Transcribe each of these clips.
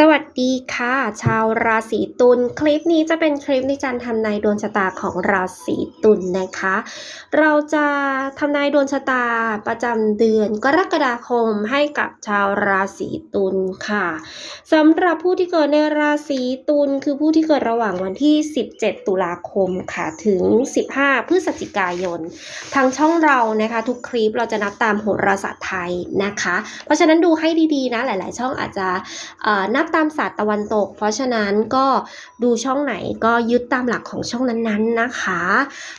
สวัสดีค่ะ ชาวราศีตุลคลิปนี้จะเป็นคลิปในการทำนายดวงชะตาของราศีตุลนะคะ เราจะทำนายดวงชะตาประจำเดือนกรกฎาคมให้กับชาวราศีตุลค่ะสำหรับผู้ที่เกิดในราศีตุลคือผู้ที่เกิดระหว่างวันที่ 17 ตุลาคมค่ะถึง 15 พฤศจิกายน ทางช่องเรานะคะ ทุกคลิปเราจะนับตามโหราศาสตร์ไทยนะคะ เพราะฉะนั้นดูให้ดีๆนะหลาย ๆ ช่องอาจจะนับตามศาสตร์ตะวันตก เพราะฉะนั้นก็ดูช่องไหนก็ยึดตามหลักของช่องนั้นๆนะคะ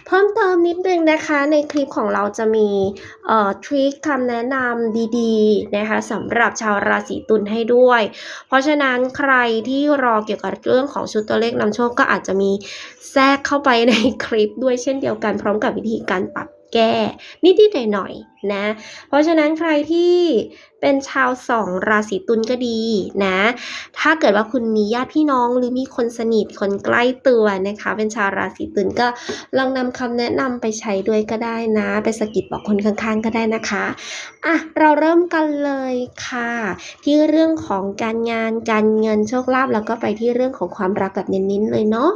เพิ่มเติมนิดนึงนะคะในคลิปของเราจะมีเอ่อทริคคำแนะนำดีๆนะคะสำหรับชาวราศีตุลให้ด้วย เพราะฉะนั้นใครที่รอเกี่ยวกับเรื่องของชุดตัวเลขนำโชคก็อาจจะมีแทรกเข้าไปในคลิปด้วยเช่นเดียวกันพร้อมกับวิธีการปรับแก้นิดๆหน่อยๆ นะ เพราะฉะนั้นใครที่เป็นชาวสองราศีตุลก็ดีนะ ถ้าเกิดว่าคุณมีญาติพี่น้องหรือมีคนสนิทคนใกล้ตัวนะคะ เป็นชาวราศีตุลก็ลองนำคำแนะนำไปใช้ด้วยก็ได้นะ ไปสะกิดบอกคนข้างๆ ก็ได้นะคะอะเราเริ่มกันเลยค่ะ ที่เรื่องของการงานการเงินโชคลาภแล้วก็ไปที่เรื่องของความรักแบบเน้นๆเลยเนาะ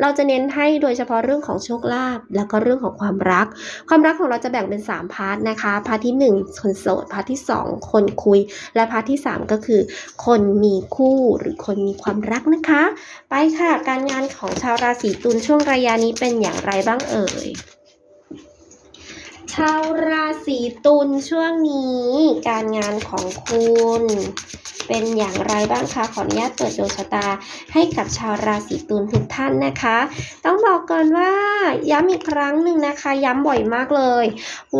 เราจะเน้นให้โดยเฉพาะเรื่องของโชคลาภแล้วก็เรื่องของความรัก ความรักของเราจะแบ่งเป็น 3 พาร์ทนะคะพาร์ทที่ 1 คนโสด พาร์ทที่ 2 คนคุย และพาร์ทที่ 3 ก็คือ คนมีคู่หรือคนมีความรักนะคะ ไปค่ะ การงานของชาวราศีตุลช่วงระยะนี้เป็นอย่างไรบ้างเอ่ยชาวราศีตุลช่วงนี้ การงานของคุณ เป็นอย่างไรบ้างคะขออนุญาตเปิดดวงชะตาให้กับชาวราศีตุลทุกท่านนะคะ ต้องบอกก่อนว่าย้ำอีกครั้งหนึ่งนะคะ ย้ำบ่อยมากเลย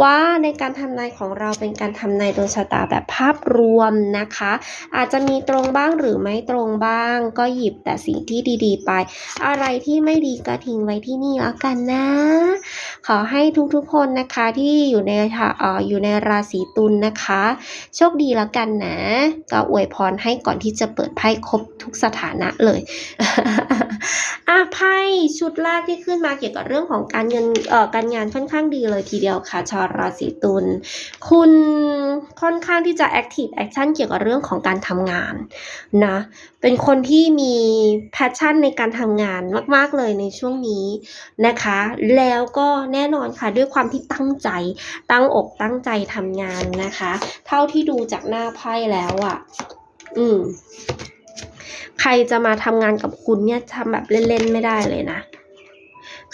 ว่าในการทำนายของเราเป็นการทำนายดวงชะตาแบบภาพรวมนะคะ อาจจะมีตรงบ้างหรือไม่ตรงบ้าง ก็หยิบแต่สิ่งที่ดีๆ ไป อะไรที่ไม่ดีก็ทิ้งไว้ที่นี่แล้วกันนะ ขอให้ทุกๆคนนะคะที่อยู่ในอ่ออยู่ในราศีตุลนะคะ โชคดีแล้วกันนะ ก็อวยพพรให้ก่อนที่จะเปิดไพ่ครบทุกสถานะเลยอะไพ่ชุดแรกที่ขึ้นมาเกี่ยวกับเรื่องของการเงินเอ่อการงานค่อนข้างดีเลยทีเดียวค่ะชาวราศีตุลคุณค่อนข้างที่จะ active action เกี่ยวกับเรื่องของการทำงานนะเป็นคนที่มี passion ในการทำงานมาก ๆ เลยในช่วงนี้นะคะ แล้วก็แน่นอนค่ะด้วยความที่ตั้งใจตั้งอกตั้งใจทำงานนะคะ เท่าที่ดูจากหน้าไพ่แล้วอะ่ะ อืม ใครจะมาทำงานกับคุณเนี่ยทำแบบเล่นๆไม่ได้เลยนะ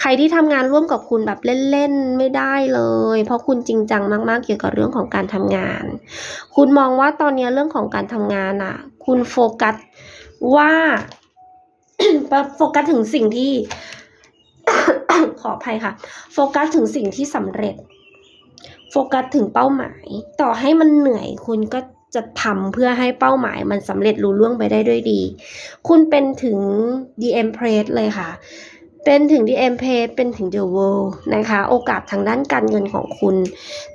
ใครที่ทำงานร่วมกับคุณแบบเล่นๆไม่ได้เลย เพราะคุณจริงจังมากๆ เกี่ยวกับเรื่องของการทำงาน คุณมองว่าตอนนี้เรื่องของการทำงานอะ คุณโฟกัสว่าโฟกัสถึงสิ่งที่ ขออภัยค่ะ โฟกัสถึงสิ่งที่สำเร็จ โฟกัสถึงเป้าหมาย ต่อให้มันเหนื่อยคุณก็ จะทำเพื่อให้เป้าหมายมันสำเร็จลุล่วงไปได้ด้วยดี คุณเป็นถึง The Empress เลยค่ะ เป็นถึง The Empress เป็นถึง The World นะคะ โอกาสทางด้านการเงินของคุณ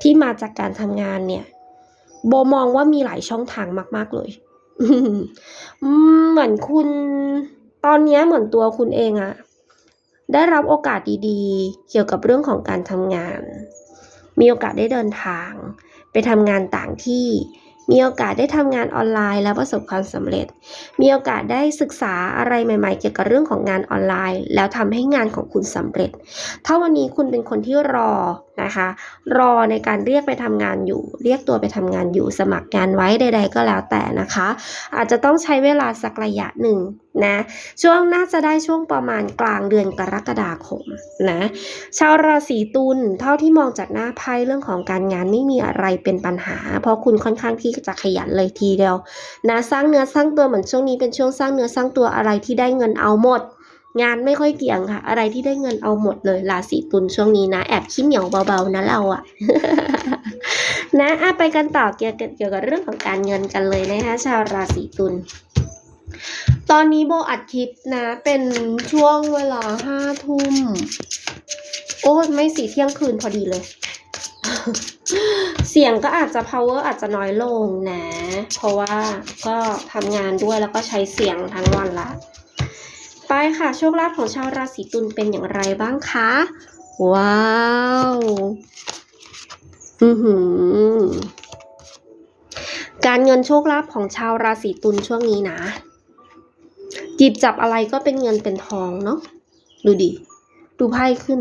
ที่มาจากการทำงานเนี่ย โบมองว่ามีหลายช่องทางมาก ๆ เลยเหมือนคุณตอนนี้เหมือนตัวคุณเองอะได้รับโอกาสดีๆ เกี่ยวกับเรื่องของการทำงาน มีโอกาสได้เดินทาง ไปทำงานต่างที่ มีโอกาสได้ทำงานออนไลน์แล้วประสบความสำเร็จ มีโอกาสได้ศึกษาอะไรใหม่ ๆ เกี่ยวกับเรื่องของงานออนไลน์ แล้วทำให้งานของคุณสำเร็จ ถ้าวันนี้คุณเป็นคนที่รอ นะคะ รอในการเรียกไปทำงานอยู่ เรียกตัวไปทำงานอยู่สมัครงานไว้ใด ๆ ก็แล้วแต่นะคะ อาจจะต้องใช้เวลาสักระยะหนึ่งนะช่วงน่าจะได้ช่วงประมาณกลางเดือนกรกฎาคมนะชาวราศีตุลเท่าที่มองจากหน้าไพ่เรื่องของการงานไม่มีอะไรเป็นปัญหา เพราะคุณค่อนข้างที่จะขยันเลยทีเดียวนะสร้างเนื้อสร้างตัวเหมือนช่วงนี้เป็นช่วงสร้างเนื้อสร้างตัวอะไรที่ได้เงินเอาหมด งานไม่ค่อยเกี่ยงค่ะ อะไรที่ได้เงินเอาหมดเลยราศีตุลช่วงนี้นะ แอบขี้เหนียวเบาๆนะเราอะนะอะไปกันต่อเกี่ยวกับเกี่ยวกับเรื่องของการเงินกันเลยนะคะ ชาวราศีตุลตอนนี้โบอัดคลิปนะ เป็นช่วงเวลาห้าทุ่มโอ้ไม่สีเที่ยงคืนพอดีเลย เสียงก็อาจจะ power อาจจะน้อยลงนะ เพราะว่าก็ทำงานด้วยแล้วก็ใช้เสียงทั้งวันละ ไปค่ะโชคลาภของชาวราศีตุลเป็นอย่างไรบ้างคะ ว้าวอือหือการเงินโชคลาภของชาวราศีตุลช่วงนี้นะหยิบจับอะไรก็เป็นเงินเป็นทองเนาะดูดิ ดูไพ่ขึ้น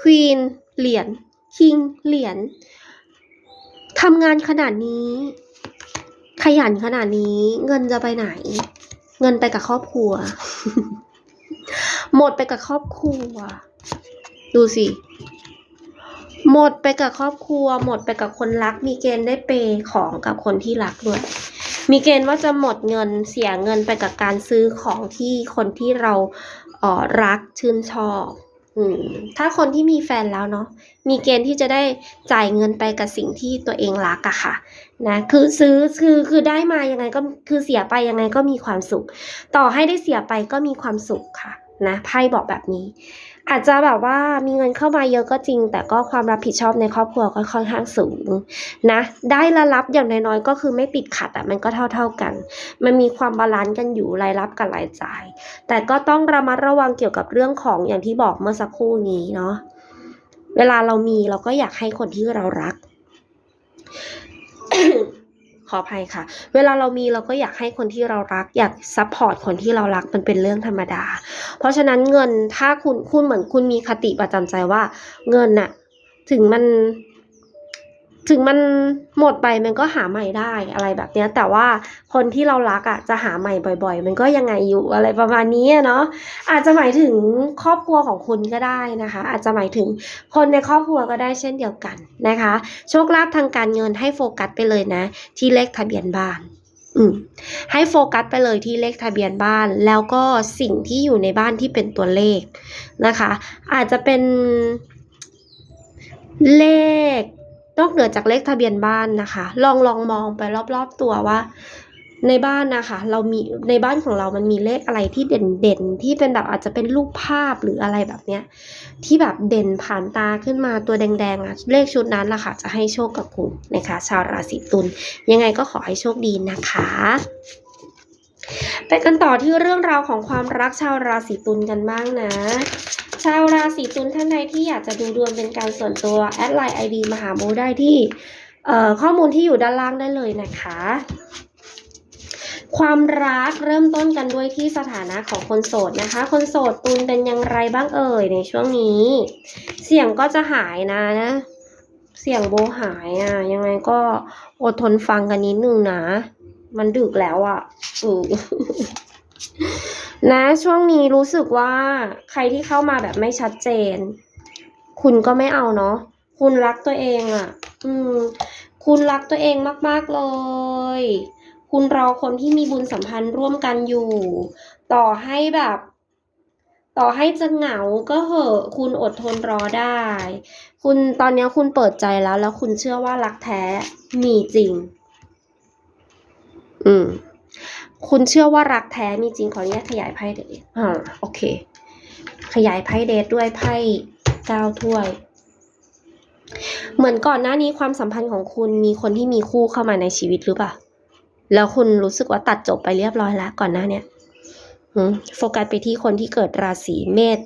ควีนเหรียญคิงเหรียญทำงานขนาดนี้ ขยันขนาดนี้ เงินจะไปไหน เงินไปกับครอบครัว หมดไปกับครอบครัว ดูสิ หมดไปกับครอบครัว หมดไปกับคนรัก มีเกณฑ์ได้เปย์ของกับคนที่รักด้วย มีเกณฑ์ว่าจะหมดเงินเสียเงินไปกับการซื้อของที่คนที่เราเออรักชื่นชอบ ถ้าคนที่มีแฟนแล้วเนาะมีเกณฑ์ที่จะได้จ่ายเงินไปกับสิ่งที่ตัวเองรักอะค่ะนะคือซื้อคือคือได้มายังไงก็คือเสียไปยังไงก็มีความสุข ต่อให้ได้เสียไปก็มีความสุขค่ะนะไพ่บอกแบบนี้ อาจจะแบบว่ามีเงินเข้ามาเยอะก็จริง แต่ก็ความรับผิดชอบในครอบครัวก็ค่อนข้างสูงนะได้และรับอย่างน้อยๆก็คือไม่ติดขัดอะมันก็เท่า ๆกัน มันมีความบาลานซ์กันอยู่รายรับกับรายจ่าย แต่ก็ต้องระมัดระวังเกี่ยวกับเรื่องของอย่างที่บอกเมื่อสักครู่นี้เนาะเวลาเรามีเราก็อยากให้คนที่เรารัก ขออภัยค่ะ เวลาเรามีเราก็อยากให้คนที่เรารัก อยากซัพพอร์ตคนที่เรารักมันเป็นเรื่องธรรมดา เพราะฉะนั้นเงินถ้าคุณคุณเหมือนคุณมีคติประจำใจว่า เงินน่ะ ถึงมัน ถึงมันหมดไปมันก็หาใหม่ได้อะไรแบบเนี้ย แต่ว่าคนที่เรารักอะจะหาใหม่บ่อย ๆ มันก็ยังไงอยู่อะไรประมาณนี้เนาะอาจจะหมายถึงครอบครัวของคุณก็ได้นะคะ อาจจะหมายถึงคนในครอบครัวก็ได้เช่นเดียวกันนะคะ โชคลาภทางการเงินให้โฟกัสไปเลยนะ ที่เลขทะเบียนบ้านอืมให้โฟกัสไปเลยที่เลขทะเบียนบ้าน แล้วก็สิ่งที่อยู่ในบ้านที่เป็นตัวเลขนะคะ อาจจะเป็นเลข นอกเหนือจากเลขทะเบียนบ้านนะคะ ลองลองมองไปรอบๆตัวว่า ในบ้านนะคะ เรามีในบ้านของเรามันมีเลขอะไรที่เด่นๆที่เป็นแบบอาจจะเป็นรูปภาพหรืออะไรแบบเนี้ยที่แบบเด่นผ่านตาขึ้นมาตัวแดงๆอะเลขชุดนั้นล่ะค่ะ จะให้โชคกับคุณนะคะ ชาวราศีตุลยังไงก็ขอให้โชคดีนะคะไปกันต่อที่เรื่องราวของความรักชาวราศีตุลกันบ้างนะ ชาวราศีตุลท่านใดที่อยากจะดูดวงเป็นการส่วนตัวแอดไลน์ไอดีมหาโมได้ที่ข้อมูลที่อยู่ด้านล่างได้เลยนะคะ ความรักเริ่มต้นกันด้วยที่สถานะของคนโสดนะคะ คนโสดตุลเป็นอย่างไรบ้างเอ่ยในช่วงนี้ เสียงก็จะหายนะนะ เสียงโบหายอะ ยังไงก็อดทนฟังกันนิดนึงนะ มันดึกแล้วอะอือ นะช่วงนี้รู้สึกว่าใครที่เข้ามาแบบไม่ชัดเจน คุณก็ไม่เอาเนาะคุณรักตัวเองอะ่ะ อืม คุณรักตัวเองมาก ๆ เลย คุณรอคนที่มีบุญสัมพันธ์ร่วมกันอยู่ ต่อให้แบบ ต่อให้จะเหงาก็เหอะ คุณอดทนรอได้ คุณตอนนี้คุณเปิดใจแล้ว แล้วคุณเชื่อว่ารักแท้มีจริง อืม คุณเชื่อว่ารักแท้มีจริงขออนุญาตขยายไพ่เดทอ่าโอเค ขยายไพ่เดทด้วยไพ่เก้าถ้วย เหมือนก่อนหน้านี้ความสัมพันธ์ของคุณมีคนที่มีคู่เข้ามาในชีวิตหรือเปล่า แล้วคุณรู้สึกว่าตัดจบไปเรียบร้อยแล้วก่อนหน้าเนี้ยอืมโฟกัสไปที่คนที่เกิดราศีเมษ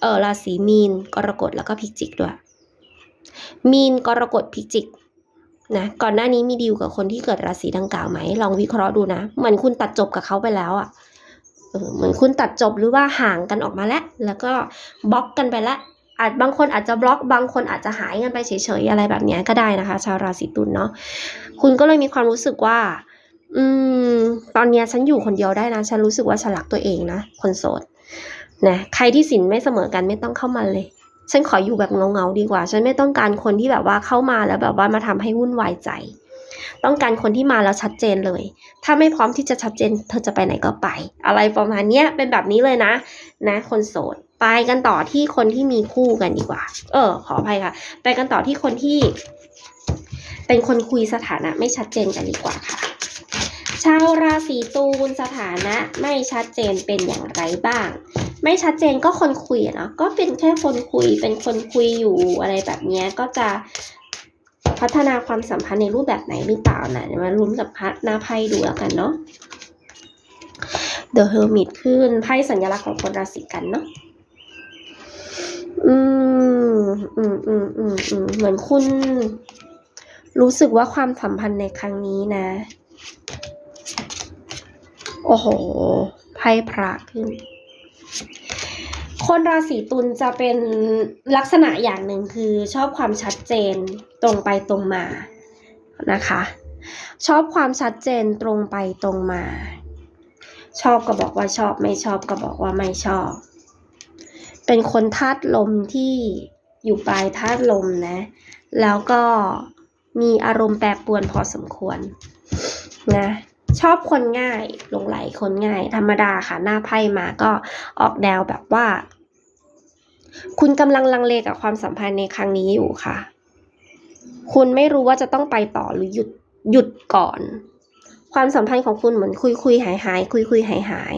เออราศีมีน กรกฎแล้วก็พิจิกด้วย มีน กรกฎพิจิก นะก่อนหน้านี้มีดีลกับคนที่เกิดราศีดังกล่าวไหมลองวิเคราะห์ดูนะเหมือนคุณตัดจบกับเขาไปแล้วอะ่ะเหมือนคุณตัดจบหรือว่าห่างกันออกมาแล้วแล้วก็บล็อกกันไปแล้วอาจบางคนอาจจะบล็อกบางคนอาจจะหายกันไปเฉยๆอะไรแบบนี้ก็ได้นะคะ ชาวราศีตุลเนาะคุณก็เลยมีความรู้สึกว่า อืม ตอนนี้ฉันอยู่คนเดียวได้นะฉันรู้สึกว่าฉันรักตัวเองนะคนโสดนะใครที่สินไม่เสมอกันไม่ต้องเข้ามาเลย ฉันขออยู่แบบเงาๆดีกว่า ฉันไม่ต้องการคนที่แบบว่าเข้ามาแล้วแบบว่ามาทำให้วุ่นวายใจ ต้องการคนที่มาแล้วชัดเจนเลย ถ้าไม่พร้อมที่จะชัดเจน เธอจะไปไหนก็ไป อะไรประมาณเนี้ยเป็นแบบนี้เลยนะ นะ คนโสด ไปกันต่อที่คนที่มีคู่กันดีกว่า เออ ขออภัยค่ะ ไปกันต่อที่คนที่ เป็นคนคุยสถานะไม่ชัดเจนกันดีกว่าค่ะชาวราศีตุลสถานะไม่ชัดเจนเป็นอย่างไรบ้าง ไม่ชัดเจนก็คนคุยเนาะก็เป็นแค่คนคุยเป็นคนคุยอยู่อะไรแบบนี้ก็จะพัฒนาความสัมพันธ์ในรูปแบบไหนหรือเปล่านะมาลุ้นกับพัดหน้าไพ่ดูแล้วกันเนาะ The Hermit ขึ้นไพ่สัญลักษณ์ของคนราศีกันเนาะอืมอืมอืมอืมอืมเหมือนคุณ รู้สึกว่าความสัมพันธ์ในครั้งนี้นะ โอ้โห ไพ่พระขึ้น คนราศีตุลจะเป็นลักษณะอย่างหนึ่งคือชอบความชัดเจนตรงไปตรงมานะคะ ชอบความชัดเจนตรงไปตรงมา ชอบก็บอกว่าชอบไม่ชอบก็บอกว่าไม่ชอบ เป็นคนธาตุลมที่อยู่ปลายธาตุลมนะ แล้วก็มีอารมณ์แปรปรวนพอสมควรนะชอบคนง่ายหลงไหลคนง่าย ธรรมดาค่ะ หน้าไพ่มาก็ออกแนวแบบว่า คุณกำลังลังเลกับความสัมพันธ์ในครั้งนี้อยู่ค่ะ คุณไม่รู้ว่าจะต้องไปต่อหรือหยุดหยุดก่อน ความสัมพันธ์ของคุณเหมือนคุยคุยหายหายคุยคุยหายหาย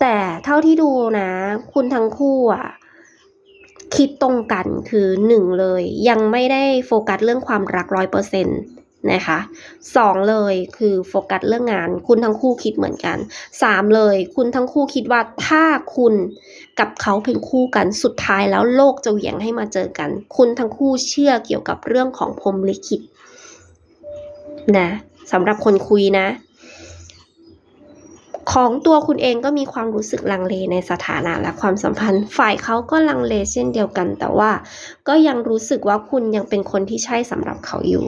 แต่เท่าที่ดูนะ คุณทั้งคู่อะคิดตรงกันคือหนึ่งเลย ยังไม่ได้โฟกัสเรื่องความรักร้อยเปอร์เซ็นต์ นะคะสองเลยคือโฟกัสเรื่องงาน คุณทั้งคู่คิดเหมือนกันสามเลย คุณทั้งคู่คิดว่าถ้าคุณกับเขาเป็นคู่กันสุดท้ายแล้วโลกจะเหวี่ยงให้มาเจอกัน คุณทั้งคู่เชื่อเกี่ยวกับเรื่องของพรมลิขิตนะสำหรับคนคุยนะ ของตัวคุณเองก็มีความรู้สึกลังเลในสถานะและความสัมพันธ์ ฝ่ายเขาก็ลังเลเช่นเดียวกัน แต่ว่าก็ยังรู้สึกว่าคุณยังเป็นคนที่ใช่สำหรับเขาอยู่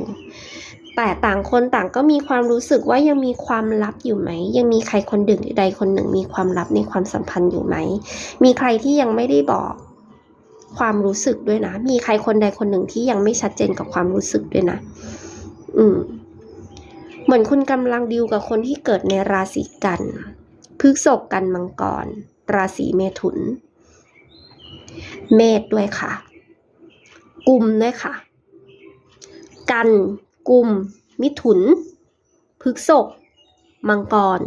แต่ต่างคนต่างก็มีความรู้สึกว่ายังมีความลับอยู่ไหม ยังมีใครคนดึงใดคนหนึ่งมีความลับในความสัมพันธ์อยู่ไหม มีใครที่ยังไม่ได้บอกความรู้สึกด้วยนะ มีใครคนใดคนหนึ่งที่ยังไม่ชัดเจนกับความรู้สึกด้วยนะ อืม เหมือนคุณกำลังดิวกับคนที่เกิดในราศีกันพฤกษภกันมังกร ราศีเมถุน เมษด้วยค่ะ กลุ่มด้วยค่ะ กัน กุม มิถุน พฤกษภมังกร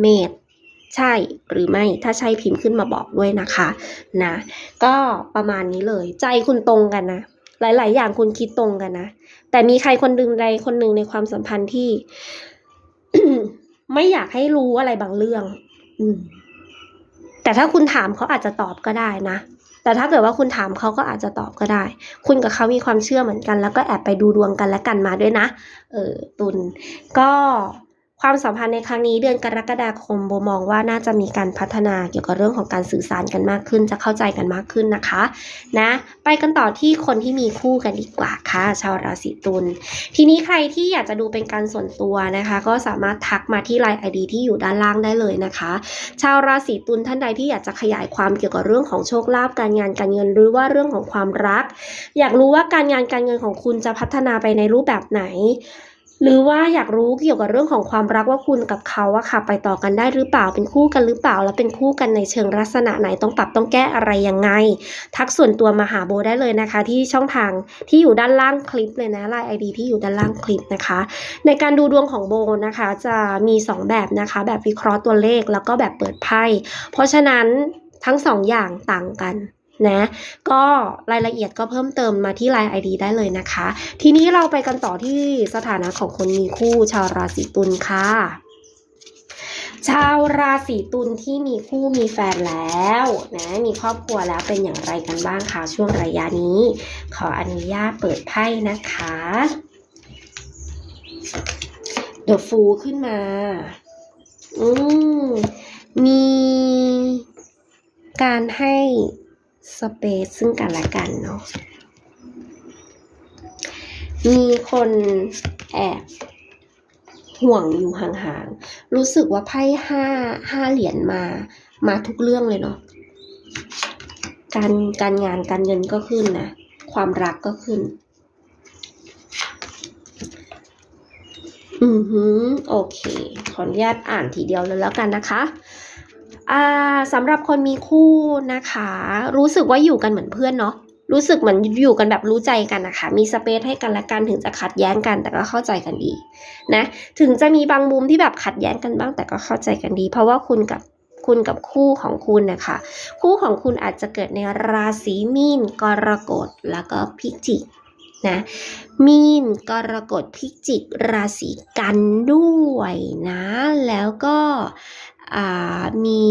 เมษใช่หรือไม่ถ้าใช่พิมพ์ขึ้นมาบอกด้วยนะคะนะ ก็ประมาณนี้เลย ใจคุณตรงกันนะ หลาย ๆ อย่างคุณคิดตรงกันนะ แต่มีใครคนดึงใดคนหนึ่งในความสัมพันธ์ที่ ไม่อยากให้รู้อะไรบางเรื่อง อืมแต่ถ้าคุณถามเขาอาจจะตอบก็ได้นะ แต่ถ้าเกิดว่าคุณถามเขาก็อาจจะตอบก็ได้ คุณกับเขามีความเชื่อเหมือนกัน แล้วก็แอบไปดูดวงกันและกันมาด้วยนะ เออตุนก็ ความสัมพันธ์ในครั้งนี้เดือนกรกฎาคมโบมองว่าน่าจะมีการพัฒนาเกี่ยวกับเรื่องของการสื่อสารกันมากขึ้น จะเข้าใจกันมากขึ้นนะคะนะไปกันต่อที่คนที่มีคู่กันดีกว่าค่ะ ชาวราศีตุลทีนี้ใครที่อยากจะดูเป็นการส่วนตัวนะคะ ก็สามารถทักมาที่ไลน์ ID ที่อยู่ด้านล่างได้เลยนะคะ ชาวราศีตุลท่านใดที่อยากจะขยายความเกี่ยวกับเรื่องของโชคลาภการงานการเงินหรือว่าเรื่องของความรัก อยากรู้ว่าการงานการเงินของคุณจะพัฒนาไปในรูปแบบไหน หรือว่าอยากรู้เกี่ยวกับเรื่องของความรักว่าคุณกับเขาอะค่ะ ไปต่อกันได้หรือเปล่าเป็นคู่กันหรือเปล่า แล้วเป็นคู่กันในเชิงลักษณะไหนต้องปรับต้องแก้อะไรยังไง ทักส่วนตัวมาหาโบได้เลยนะคะ ที่ช่องทางที่อยู่ด้านล่างคลิปเลยนะไลน์ไอดีที่อยู่ด้านล่างคลิปนะคะ ในการดูดวงของโบนะคะ จะมี 2 แบบนะคะ แบบวิเคราะห์ตัวเลขแล้วก็แบบเปิดไพ่เพราะฉะนั้นทั้ง2อย่างต่างกัน นะก็รายละเอียดก็เพิ่มเติมมาที่ Line ID ได้เลยนะคะ ทีนี้เราไปกันต่อที่สถานะของคนมีคู่ชาวราศีตุลค่ะ ชาวราศีตุลที่มีคู่มีแฟนแล้วนะมีครอบครัวแล้วเป็นอย่างไรกันบ้างคะช่วงระยะนี้ ขออนุญาตเปิดไพ่นะคะเดอะฟูขึ้นมา อืมมีการให้ สเปซซึ่งกันและกันเนาะมีคนแอบห่วงอยู่ห่างๆ รู้สึกว่าไพ่ห้าห้าเหรียญมา มาทุกเรื่องเลยเนาะ การการงานการเงินก็ขึ้นนะ ความรักก็ขึ้น อือหือ โอเค ขออนุญาตอ่านทีเดียวเลยแล้วกันนะคะ สำหรับคนมีคู่นะคะ รู้สึกว่าอยู่กันเหมือนเพื่อนเนาะรู้สึกเหมือนอยู่กันแบบรู้ใจกันนะคะ มีสเปซให้กันและกันถึงจะขัดแย้งกันแต่ก็เข้าใจกันดีนะ ถึงจะมีบางมุมที่แบบขัดแย้งกันบ้างแต่ก็เข้าใจกันดี เพราะว่าคุณกับคุณกับคู่ของคุณนะคะ คู่ของคุณอาจจะเกิดในราศีมีน กรกฎแล้วก็พิจิกนะมีนกรกฎพิจิกราศีกันด้วยนะ แล้วก็ มี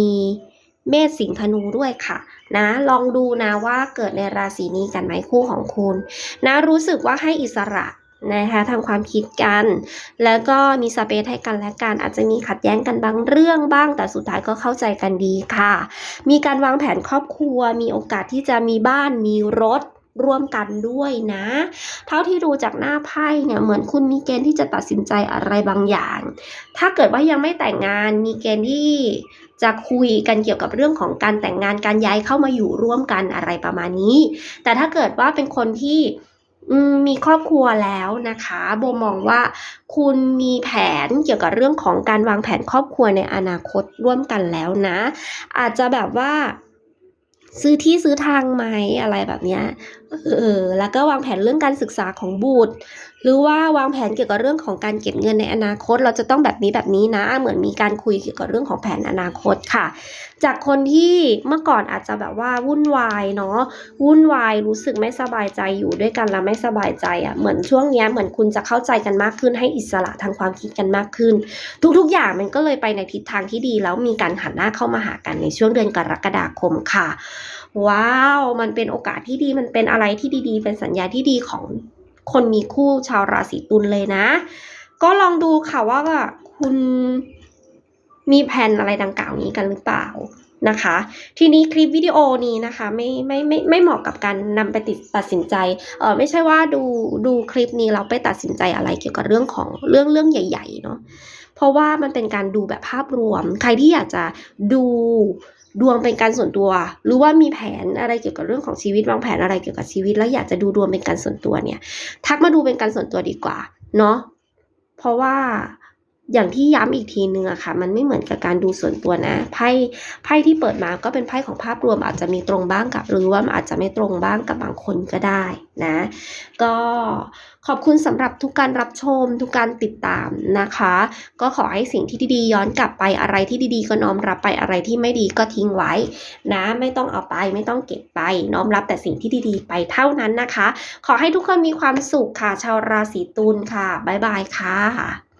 เมษสิงห์ธนูด้วยค่ะ นะลองดูนะว่าเกิดในราศีนี้กันไหมคู่ของคุณ นะรู้สึกว่าให้อิสระนะคะทำความคิดกัน แล้วก็มีสเปซให้กันและกันอาจจะมีขัดแย้งกันบางเรื่องบ้าง แต่สุดท้ายก็เข้าใจกันดีค่ะ มีการวางแผนครอบครัว มีโอกาสที่จะมีบ้านมีรถ ร่วมกันด้วยนะ เท่าที่ดูจากหน้าไพ่เนี่ยเหมือนคุณมีเกณฑ์ที่จะตัดสินใจอะไรบางอย่าง ถ้าเกิดว่ายังไม่แต่งงานมีเกณฑ์ที่จะคุยกันเกี่ยวกับเรื่องของการแต่งงานการย้ายเข้ามาอยู่ร่วมกันอะไรประมาณนี้ แต่ถ้าเกิดว่าเป็นคนที่มมีครอบครัวแล้วนะคะโบมองว่าคุณมีแผนเกี่ยวกับเรื่องของการวางแผนครอบครัวในอนาคตร่วมกันแล้วนะ อาจจะแบบว่า ซื้อที่ซื้อทางไหมอะไรแบบเนี้ยเออแล้วก็วางแผนเรื่องการศึกษาของบุตร หรือว่าวางแผนเกี่ยวกับเรื่องของการเก็บเงินในอนาคต เราจะต้องแบบนี้แบบนี้นะ เหมือนมีการคุยเกี่ยวกับเรื่องของแผนอนาคตค่ะ จากคนที่เมื่อก่อนอาจจะแบบว่าวุ่นวายเนาะวุ่นวายรู้สึกไม่สบายใจอยู่ด้วยกันแล้วไม่สบายใจอะ่ะเหมือนช่วงนี้เหมือนคุณจะเข้าใจกันมากขึ้นให้อิสระทางความคิดกันมากขึ้น ทุกๆอย่างมันก็เลยไปในทิศทางที่ดีแล้วมีการหันหน้าเข้ามาหากันในช่วงเดือนกรกฎาคมค่ะ ว้าว มันเป็นโอกาสที่ดีมันเป็นอะไรที่ดีๆ เป็นสัญญาที่ดีของคนมีคู่ชาวราศีตุลเลยนะ ก็ลองดูค่ะว่าคุณมีแผนอะไรดังกล่าวนี้กันหรือเปล่านะคะ ทีนี้คลิปวิดีโอนี้นะคะไม่ไม่ไม่ไม่เหมาะกับการนำไปติดตัดสินใจเออไม่ใช่ว่าดูดูคลิปนี้เราไปตัดสินใจอะไรเกี่ยวกับเรื่องของเรื่องเรื่องใหญ่ ๆ เนาะเพราะว่ามันเป็นการดูแบบภาพรวม ใครที่อยากจะดู ดวงเป็นการส่วนตัว หรือว่ามีแผนอะไรเกี่ยวกับเรื่องของชีวิตวางแผนอะไรเกี่ยวกับชีวิต แล้วอยากจะดูดวงเป็นการส่วนตัวเนี่ย ทักมาดูเป็นการส่วนตัวดีกว่า เนาะเพราะว่า อย่างที่ย้ำอีกทีนึงอะค่ะ มันไม่เหมือนกับการดูส่วนตัวนะไพ่ไพ่ที่เปิดมาก็เป็นไพ่ของภาพรวมอาจจะมีตรงบ้างกับ หรือว่าอาจจะไม่ตรงบ้างกับบางคนก็ได้นะ ก็ขอบคุณสำหรับทุกการรับชม ทุกการติดตามนะคะ ก็ขอให้สิ่งที่ดีๆย้อนกลับไปอะไรที่ดีๆ ก็น้อมรับไปอะไรที่ไม่ดีก็ทิ้งไว้ นะ ไม่ต้องเอาไปไม่ต้องเก็บไป น้อมรับแต่สิ่งที่ดีๆ ไปเท่านั้นนะคะ ขอให้ทุกคนมีความสุขค่ะชาวราศีตุลค่ะบ๊ายบายค่ะ